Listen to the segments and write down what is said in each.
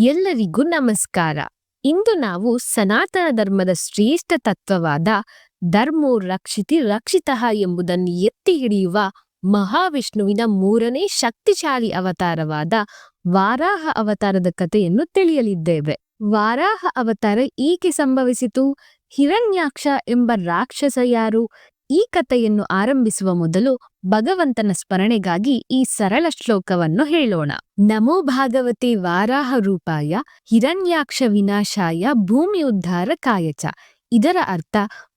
ಎಲ್ಲರಿಗೂ ನಮಸ್ಕಾರ. ಇಂದು ನಾವು ಸನಾತನ ಧರ್ಮದ ಶ್ರೇಷ್ಠ ತತ್ವವಾದ ಧರ್ಮೋ ರಕ್ಷಿತಿ ರಕ್ಷಿತಃ ಎಂಬುದನ್ನು ಎತ್ತಿ ಹಿಡಿಯುವ ಮಹಾವಿಷ್ಣುವಿನ ಮೂರನೇ ಶಕ್ತಿಶಾಲಿ ಅವತಾರವಾದ ವಾರಾಹ ಅವತಾರದ ಕಥೆಯನ್ನು ತಿಳಿಯಲಿದ್ದೇವೆ. ವಾರಾಹ ಅವತಾರ ಏಕೆ ಸಂಭವಿಸಿತು? ಹಿರಣ್ಯಾಕ್ಷ ಎಂಬ ರಾಕ್ಷಸ ಯಾರು? ಈ ಕಥೆಯನ್ನು ಆರಂಭಿಸುವ ಮೊದಲು ಭಗವಂತನ ಸ್ಮರಣೆಗಾಗಿ ಈ ಸರಳ ಶ್ಲೋಕವನ್ನು ಹೇಳೋಣ. ನಮೋ ಭಾಗವತೆ ವಾರಾಹ ರೂಪಾಯ ಹಿರಣ್ಯಾಕ್ಷ ವಿನಾಶಾಯ ಭೂಮಿ ಉದ್ಧಾರ ಕಾಯಚ. ಇದರ ಅರ್ಥ,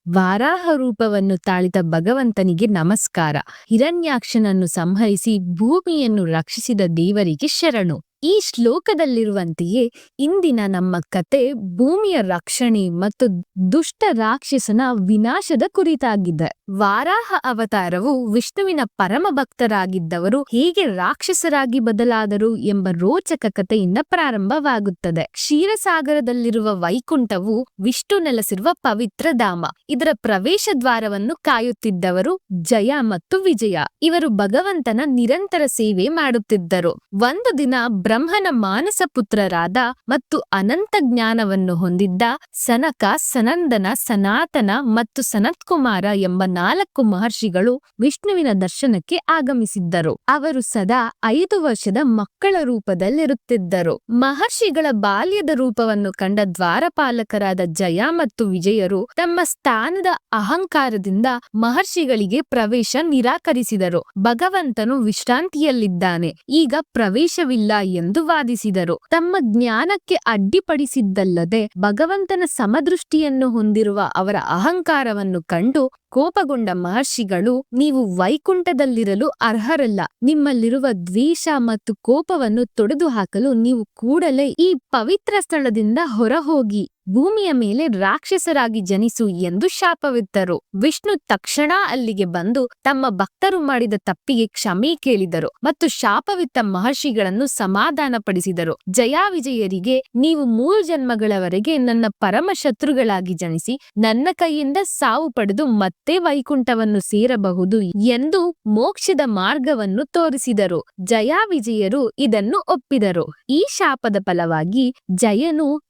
ವಾರಾಹ ರೂಪವನ್ನು ತಾಳಿದ ಭಗವಂತನಿಗೆ ನಮಸ್ಕಾರ. ಹಿರಣ್ಯಾಕ್ಷನನ್ನು ಸಂಹರಿಸಿ ಭೂಮಿಯನ್ನು ರಕ್ಷಿಸಿದ ದೇವರಿಗೆ ಶರಣು. ಈ ಶ್ಲೋಕದಲ್ಲಿರುವಂತೆಯೇ ಇಂದಿನ ನಮ್ಮ ಕತೆ ಭೂಮಿಯ ರಕ್ಷಣೆ ಮತ್ತು ದುಷ್ಟ ರಾಕ್ಷಸನ ವಿನಾಶದ ಕುರಿತಾಗಿದೆ. ವಾರಾಹ ಅವತಾರವು ವಿಷ್ಣುವಿನ ಪರಮ ಭಕ್ತರಾಗಿದ್ದವರು ಹೇಗೆ ರಾಕ್ಷಸರಾಗಿ ಬದಲಾದರು ಎಂಬ ರೋಚಕ ಕಥೆಯಿಂದ ಪ್ರಾರಂಭವಾಗುತ್ತದೆ. ಕ್ಷೀರಸಾಗರದಲ್ಲಿರುವ ವೈಕುಂಠವು ವಿಷ್ಣು ನೆಲೆಸಿರುವ ಪವಿತ್ರ ಧಾಮ. ಇದರ ಪ್ರವೇಶ ದ್ವಾರವನ್ನು ಕಾಯುತ್ತಿದ್ದವರು ಜಯ ಮತ್ತು ವಿಜಯ. ಇವರು ಭಗವಂತನ ನಿರಂತರ ಸೇವೆ ಮಾಡುತ್ತಿದ್ದರು. ಒಂದು ದಿನ ಬ್ರಹ್ಮನ ಮಾನಸ ಪುತ್ರರಾದ ಮತ್ತು ಅನಂತ ಜ್ಞಾನವನ್ನು ಹೊಂದಿದ್ದ ಸನಕ, ಸನಂದನ, ಸನಾತನ ಮತ್ತು ಸನತ್ಕುಮಾರ ಎಂಬ ನಾಲ್ಕು ಮಹರ್ಷಿಗಳು ವಿಷ್ಣುವಿನ ದರ್ಶನಕ್ಕೆ ಆಗಮಿಸಿದ್ದರು. ಅವರು ಸದಾ ಐದು ವರ್ಷದ ಮಕ್ಕಳ ರೂಪದಲ್ಲಿರುತ್ತಿದ್ದರು. ಮಹರ್ಷಿಗಳ ಬಾಲ್ಯದ ರೂಪವನ್ನು ಕಂಡ ದ್ವಾರಪಾಲಕರಾದ ಜಯ ಮತ್ತು ವಿಜಯರು ತಮ್ಮ ಸ್ಥಾನದ ಅಹಂಕಾರದಿಂದ ಮಹರ್ಷಿಗಳಿಗೆ ಪ್ರವೇಶ ನಿರಾಕರಿಸಿದರು. ಭಗವಂತನು ವಿಶ್ರಾಂತಿಯಲ್ಲಿದ್ದಾನೆ. ಈಗ ಪ್ರವೇಶವಿಲ್ಲ ಎಂದು ವಾದಿಸಿದರು. ತಮ್ಮ ಜ್ಞಾನಕ್ಕೆ ಅಡ್ಡಿಪಡಿಸಿದ್ದಲ್ಲದೆ ಭಗವಂತನ ಸಮದೃಷ್ಟಿಯನ್ನು ಹೊಂದಿರುವ ಅವರ ಅಹಂಕಾರವನ್ನು ಕಂಡು ಕೋಪಗೊಂಡ ಮಹರ್ಷಿಗಳು, ನೀವು ವೈಕುಂಠದಲ್ಲಿರಲು ಅರ್ಹರಲ್ಲ. ನಿಮ್ಮಲ್ಲಿರುವ ದ್ವೇಷ ಮತ್ತು ಕೋಪವನ್ನು ತೊಡೆದು ಹಾಕಲು ನೀವು ಕೂಡಲೇ ಈ ಪವಿತ್ರ ಸ್ಥಳದಿಂದ ಹೊರಹೋಗಿ. ಭೂಮಿಯ ಮೇಲೆ ರಾಕ್ಷಸರಾಗಿ ಜನಿಸು ಎಂದು ಶಾಪವಿತ್ತರು. ವಿಷ್ಣು ತಕ್ಷಣ ಅಲ್ಲಿಗೆ ಬಂದು ತಮ್ಮ ಭಕ್ತರು ಮಾಡಿದ ತಪ್ಪಿಗೆ ಕ್ಷಮೆ ಕೇಳಿದರು ಮತ್ತು ಶಾಪವಿತ್ತ ಮಹರ್ಷಿಗಳನ್ನು ಸಮಾಧಾನಪಡಿಸಿದರು. ಜಯಾವಿಜಯರಿಗೆ, ನೀವು ಮೂರು ಜನ್ಮಗಳವರೆಗೆ ನನ್ನ ಪರಮ ಶತ್ರುಗಳಾಗಿ ಜನಿಸಿ, ನನ್ನ ಕೈಯಿಂದ ಸಾವು ಪಡೆದು ಮತ್ತೆ ವೈಕುಂಠವನ್ನು ಸೇರಬಹುದು ಎಂದು ಮೋಕ್ಷದ ಮಾರ್ಗವನ್ನು ತೋರಿಸಿದರು. ಜಯಾವಿಜಯರು ಇದನ್ನು ಒಪ್ಪಿದರು. ಈ ಶಾಪದ ಫಲವಾಗಿ ಜಯನು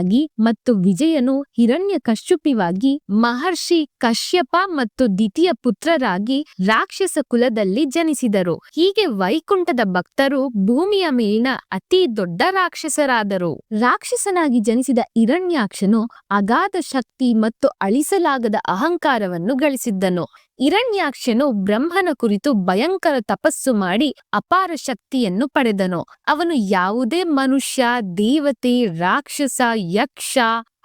ಹಿರಣ್ಯಾಕ್ಷನಾಗಿ ಮತ್ತು ವಿಜಯನು ಹಿರಣ್ಯ ಕಶ್ಯುಪಿವಾಗಿ ಮಹರ್ಷಿ ಕಶ್ಯಪ ಮತ್ತು ದ್ವಿತೀಯ ಪುತ್ರರಾಗಿ ರಾಕ್ಷಸ ಕುಲದಲ್ಲಿ ಜನಿಸಿದರು. ಹೀಗೆ ವೈಕುಂಠದ ಭಕ್ತರು ಭೂಮಿಯ ಮೇಲಿನ ಅತಿ ದೊಡ್ಡ ರಾಕ್ಷಸರಾದರು. ರಾಕ್ಷಸನಾಗಿ ಜನಿಸಿದ ಹಿರಣ್ಯಾಕ್ಷನು ಅಗಾಧ ಶಕ್ತಿ ಮತ್ತು ಅಳಿಸಲಾಗದ ಅಹಂಕಾರವನ್ನು ಗಳಿಸಿದ್ದನು. ಹಿರಣ್ಯಾಕ್ಷನು ಬ್ರಹ್ಮನ ಕುರಿತು ಭಯಂಕರ ತಪಸ್ಸು ಮಾಡಿ ಅಪಾರ ಶಕ್ತಿಯನ್ನು ಪಡೆದನು. ಅವನು ಯಾವುದೇ ಮನುಷ್ಯ, ದೇವತೆ, ರಾಕ್ಷಸ, ಯಕ್ಷ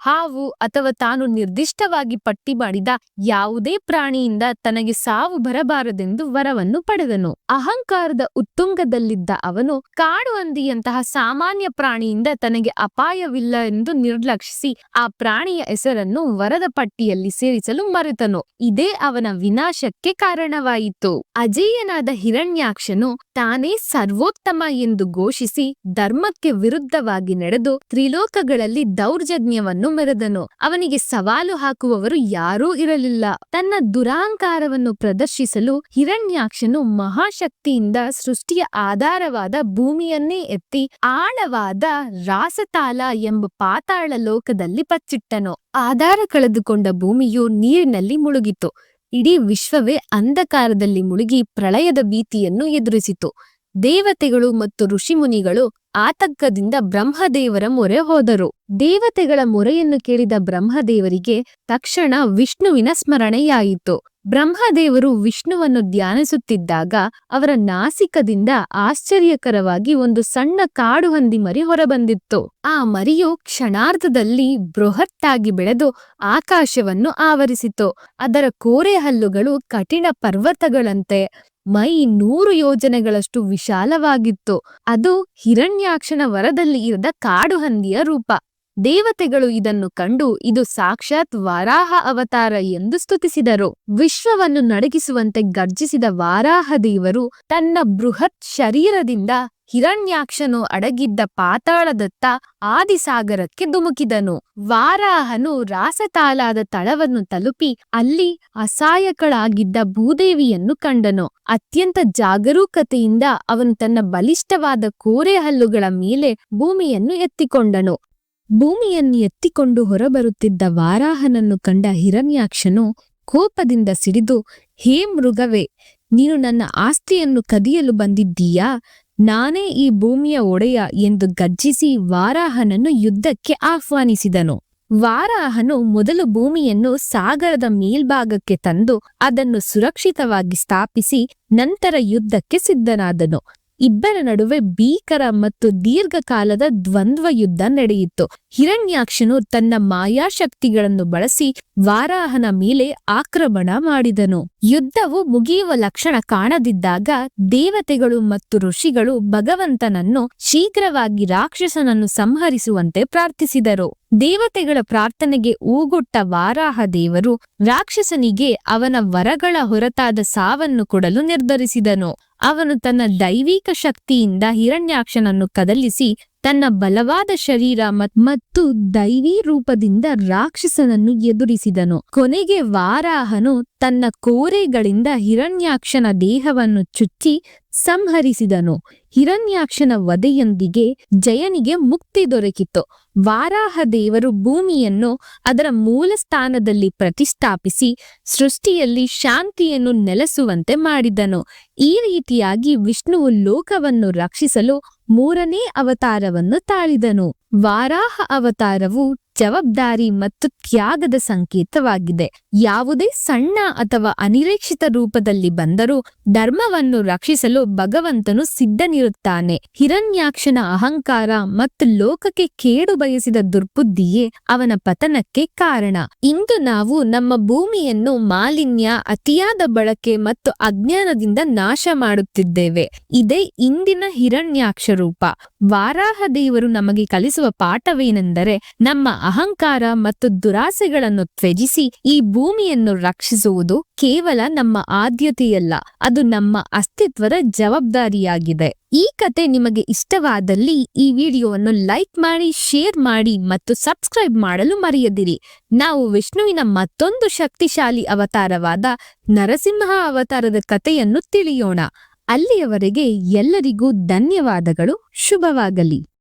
ಹಾವು ಅಥವಾ ತಾನು ನಿರ್ದಿಷ್ಟವಾಗಿ ಪಟ್ಟಿ ಮಾಡಿದ ಯಾವುದೇ ಪ್ರಾಣಿಯಿಂದ ತನಗೆ ಸಾವು ಬರಬಾರದೆಂದು ವರವನ್ನು ಪಡೆದನು. ಅಹಂಕಾರದ ಉತ್ತುಂಗದಲ್ಲಿದ್ದ ಅವನು ಕಾಡು ಹಂದಿಯಂತಹ ಸಾಮಾನ್ಯ ಪ್ರಾಣಿಯಿಂದ ತನಗೆ ಅಪಾಯವಿಲ್ಲ ಎಂದು ನಿರ್ಲಕ್ಷಿಸಿ ಆ ಪ್ರಾಣಿಯ ಹೆಸರನ್ನು ವರದ ಪಟ್ಟಿಯಲ್ಲಿ ಸೇರಿಸಲು ಮರೆತನು. ಇದೇ ಅವನ ವಿನಾಶಕ್ಕೆ ಕಾರಣವಾಯಿತು. ಅಜೇಯನಾದ ಹಿರಣ್ಯಾಕ್ಷನು ತಾನೇ ಸರ್ವೋತ್ತಮ ಎಂದು ಘೋಷಿಸಿ ಧರ್ಮಕ್ಕೆ ವಿರುದ್ಧವಾಗಿ ನಡೆದು ತ್ರಿಲೋಕಗಳಲ್ಲಿ ದೌರ್ಜನ್ಯವನ್ನು ಮೆರೆದನು. ಅವನಿಗೆ ಸವಾಲು ಹಾಕುವವರು ಯಾರೂ ಇರಲಿಲ್ಲ. ತನ್ನ ದುರಾಂಕಾರವನ್ನು ಪ್ರದರ್ಶಿಸಲು ಹಿರಣ್ಯಾಕ್ಷನು ಮಹಾಶಕ್ತಿಯಿಂದ ಸೃಷ್ಟಿಯ ಆಧಾರವಾದ ಭೂಮಿಯನ್ನೇ ಎತ್ತಿ ಆಳವಾದ ರಾಸತಾಲ ಎಂಬ ಪಾತಾಳ ಲೋಕದಲ್ಲಿ ಬಚ್ಚಿಟ್ಟನು ಆಧಾರ ಕಳೆದುಕೊಂಡ ಭೂಮಿಯು ನೀರಿನಲ್ಲಿ ಮುಳುಗಿತು ಇಡೀ ವಿಶ್ವವೇ ಅಂಧಕಾರದಲ್ಲಿ ಮುಳುಗಿ ಪ್ರಳಯದ ಭೀತಿಯನ್ನು ಎದುರಿಸಿತು. ದೇವತೆಗಳು ಮತ್ತು ಋಷಿಮುನಿಗಳು ಆತಂಕದಿಂದ ಬ್ರಹ್ಮದೇವರ ಮೊರೆ ಹೋದರು. ದೇವತೆಗಳ ಮೊರೆಯನ್ನು ಕೇಳಿದ ಬ್ರಹ್ಮದೇವರಿಗೆ ತಕ್ಷಣ ವಿಷ್ಣುವಿನ ಸ್ಮರಣೆಯಾಯಿತು. ಬ್ರಹ್ಮದೇವರು ವಿಷ್ಣುವನ್ನು ಧ್ಯಾನಿಸುತ್ತಿದ್ದಾಗ ಅವರ ನಾಸಿಕದಿಂದ ಆಶ್ಚರ್ಯಕರವಾಗಿ ಒಂದು ಸಣ್ಣ ಕಾಡು ಹಂದಿ ಮರಿ ಹೊರಬಂದಿತ್ತು. ಆ ಮರಿಯು ಕ್ಷಣಾರ್ಧದಲ್ಲಿ ಬೃಹತ್ತಾಗಿ ಬೆಳೆದು ಆಕಾಶವನ್ನು ಆವರಿಸಿತು. ಅದರ ಕೋರೆ ಹಲ್ಲುಗಳು ಕಠಿಣ ಪರ್ವತಗಳಂತೆ ಮೈ ನೂರು ಯೋಜನೆಗಳಷ್ಟು ವಿಶಾಲವಾಗಿತ್ತು. ಅದು ಹಿರಣ್ಯಾಕ್ಷನ ವರದಲ್ಲಿ ಇರದ ಕಾಡು ಹಂದಿಯ ರೂಪ. ದೇವತೆಗಳು ಇದನ್ನು ಕಂಡು ಇದು ಸಾಕ್ಷಾತ್ ವಾರಾಹ ಅವತಾರ ಎಂದು ಸ್ತುತಿಸಿದರು. ವಿಶ್ವವನ್ನು ನಡಗಿಸುವಂತೆ ಗರ್ಜಿಸಿದ ವಾರಾಹ ದೇವರು ತನ್ನ ಬೃಹತ್ ಶರೀರದಿಂದ ಹಿರಣ್ಯಾಕ್ಷನು ಅಡಗಿದ್ದ ಪಾತಾಳದತ್ತ ಆದಿಸಾಗರಕ್ಕೆ ಧುಮುಕಿದನು. ವಾರಾಹನು ರಾಸತಾಲಾದ ತಳವನ್ನು ತಲುಪಿ ಅಲ್ಲಿ ಅಸಹಾಯಕಳಾಗಿದ್ದ ಭೂದೇವಿಯನ್ನು ಕಂಡನು. ಅತ್ಯಂತ ಜಾಗರೂಕತೆಯಿಂದ ಅವನು ತನ್ನ ಬಲಿಷ್ಠವಾದ ಕೋರೆ ಹಲ್ಲುಗಳ ಮೇಲೆ ಭೂಮಿಯನ್ನು ಎತ್ತಿಕೊಂಡನು. ಭೂಮಿಯನ್ನು ಎತ್ತಿಕೊಂಡು ಹೊರಬರುತ್ತಿದ್ದ ವಾರಾಹನನ್ನು ಕಂಡ ಹಿರಣ್ಯಾಕ್ಷನು ಕೋಪದಿಂದ ಸಿಡಿದು, ಹೇ ಮೃಗವೇ, ನೀನು ನನ್ನ ಆಸ್ತಿಯನ್ನು ಕದಿಯಲು ಬಂದಿದ್ದೀಯಾ? ನಾನೇ ಈ ಭೂಮಿಯ ಒಡೆಯ ಎಂದು ಗರ್ಜಿಸಿ ವಾರಾಹನನ್ನು ಯುದ್ಧಕ್ಕೆ ಆಹ್ವಾನಿಸಿದನು. ವಾರಾಹನು ಮೊದಲು ಭೂಮಿಯನ್ನು ಸಾಗರದ ಮೇಲ್ಭಾಗಕ್ಕೆ ತಂದು ಅದನ್ನು ಸುರಕ್ಷಿತವಾಗಿ ಸ್ಥಾಪಿಸಿ ನಂತರ ಯುದ್ಧಕ್ಕೆ ಸಿದ್ಧನಾದನು. ಇಬ್ಬರ ನಡುವೆ ಭೀಕರ ಮತ್ತು ದೀರ್ಘಕಾಲದ ದ್ವಂದ್ವ ಯುದ್ಧ ನಡೆಯಿತು. ಹಿರಣ್ಯಾಕ್ಷನು ತನ್ನ ಮಾಯಾಶಕ್ತಿಗಳನ್ನು ಬಳಸಿ ವಾರಾಹನ ಮೇಲೆ ಆಕ್ರಮಣ ಮಾಡಿದನು. ಯುದ್ಧವು ಮುಗಿಯುವ ಲಕ್ಷಣ ಕಾಣದಿದ್ದಾಗ ದೇವತೆಗಳು ಮತ್ತು ಋಷಿಗಳು ಭಗವಂತನನ್ನು ಶೀಘ್ರವಾಗಿ ರಾಕ್ಷಸನನ್ನು ಸಂಹರಿಸುವಂತೆ ಪ್ರಾರ್ಥಿಸಿದರು. ದೇವತೆಗಳ ಪ್ರಾರ್ಥನೆಗೆ ಊಗುಟ್ಟ ವಾರಾಹ ದೇವರು ರಾಕ್ಷಸನಿಗೆ ಅವನ ವರಗಳ ಹೊರತಾದ ಸಾವನ್ನು ಕೊಡಲು ನಿರ್ಧರಿಸಿದನು. ಅವನು ತನ್ನ ದೈವಿಕ ಶಕ್ತಿಯಿಂದ ಹಿರಣ್ಯಾಕ್ಷನನ್ನು ಕದಲಿಸಿ ತನ್ನ ಬಲವಾದ ಶರೀರ ಮತ್- ಮತ್ತು ದೈವಿ ರೂಪದಿಂದ ರಾಕ್ಷಸನನ್ನು ಎದುರಿಸಿದನು. ಕೊನೆಗೆ ವಾರಾಹನು ತನ್ನ ಕೋರೆಗಳಿಂದ ಹಿರಣ್ಯಾಕ್ಷನ ದೇಹವನ್ನು ಚುಚ್ಚಿ ಸಂಹರಿಸಿದನು. ಹಿರಣ್ಯಾಕ್ಷನ ವಧೆಯೊಂದಿಗೆ ಜಯನಿಗೆ ಮುಕ್ತಿ ದೊರಕಿತು ವಾರಾಹ ದೇವರು ಭೂಮಿಯನ್ನು ಅದರ ಮೂಲ ಸ್ಥಾನದಲ್ಲಿ ಪ್ರತಿಷ್ಠಾಪಿಸಿ ಸೃಷ್ಟಿಯಲ್ಲಿ ಶಾಂತಿಯನ್ನು ನೆಲೆಸುವಂತೆ ಮಾಡಿದನು. ಈ ರೀತಿಯಾಗಿ ವಿಷ್ಣುವು ಲೋಕವನ್ನು ರಕ್ಷಿಸಲು ಮೂರನೇ ಅವತಾರವನ್ನು ತಾಳಿದನು. ವಾರಾಹ ಅವತಾರವು ಜವಾಬ್ದಾರಿ ಮತ್ತು ತ್ಯಾಗದ ಸಂಕೇತವಾಗಿದೆ. ಯಾವುದೇ ಸಣ್ಣ ಅಥವಾ ಅನಿರೀಕ್ಷಿತ ರೂಪದಲ್ಲಿ ಬಂದರೂ ಧರ್ಮವನ್ನು ರಕ್ಷಿಸಲು ಭಗವಂತನು ಸಿದ್ಧನಿರುತ್ತಾನೆ. ಹಿರಣ್ಯಾಕ್ಷನ ಅಹಂಕಾರ ಮತ್ತು ಲೋಕಕ್ಕೆ ಕೇಡು ಬಯಸಿದ ದುರ್ಬುದ್ಧಿಯೇ ಅವನ ಪತನಕ್ಕೆ ಕಾರಣ. ಇಂದು ನಾವು ನಮ್ಮ ಭೂಮಿಯನ್ನು ಮಾಲಿನ್ಯ, ಅತಿಯಾದ ಬಳಕೆ ಮತ್ತು ಅಜ್ಞಾನದಿಂದ ನಾಶ ಮಾಡುತ್ತಿದ್ದೇವೆ. ಇದೇ ಇಂದಿನ ಹಿರಣ್ಯಾಕ್ಷ ರೂಪ. ವಾರಾಹ ದೇವರು ನಮಗೆ ಕಲಿಸುವ ಪಾಠವೇನೆಂದರೆ ನಮ್ಮ ಅಹಂಕಾರ ಮತ್ತು ದುರಾಸೆಗಳನ್ನು ತ್ಯಜಿಸಿ ಈ ಭೂಮಿಯನ್ನು ರಕ್ಷಿಸುವುದು ಕೇವಲ ನಮ್ಮ ಆದ್ಯತೆಯಲ್ಲ, ಅದು ನಮ್ಮ ಅಸ್ತಿತ್ವದ ಜವಾಬ್ದಾರಿಯಾಗಿದೆ. ಈ ಕತೆ ನಿಮಗೆ ಇಷ್ಟವಾದಲ್ಲಿ ಈ ವಿಡಿಯೋವನ್ನು ಲೈಕ್ ಮಾಡಿ, ಶೇರ್ ಮಾಡಿ ಮತ್ತು ಸಬ್ಸ್ಕ್ರೈಬ್ ಮಾಡಲು ಮರೆಯದಿರಿ. ನಾವು ವಿಷ್ಣುವಿನ ಮತ್ತೊಂದು ಶಕ್ತಿಶಾಲಿ ಅವತಾರವಾದ ನರಸಿಂಹ ಅವತಾರದ ಕಥೆಯನ್ನು ತಿಳಿಯೋಣ. ಅಲ್ಲಿಯವರೆಗೆ ಎಲ್ಲರಿಗೂ ಧನ್ಯವಾದಗಳು, ಶುಭವಾಗಲಿ.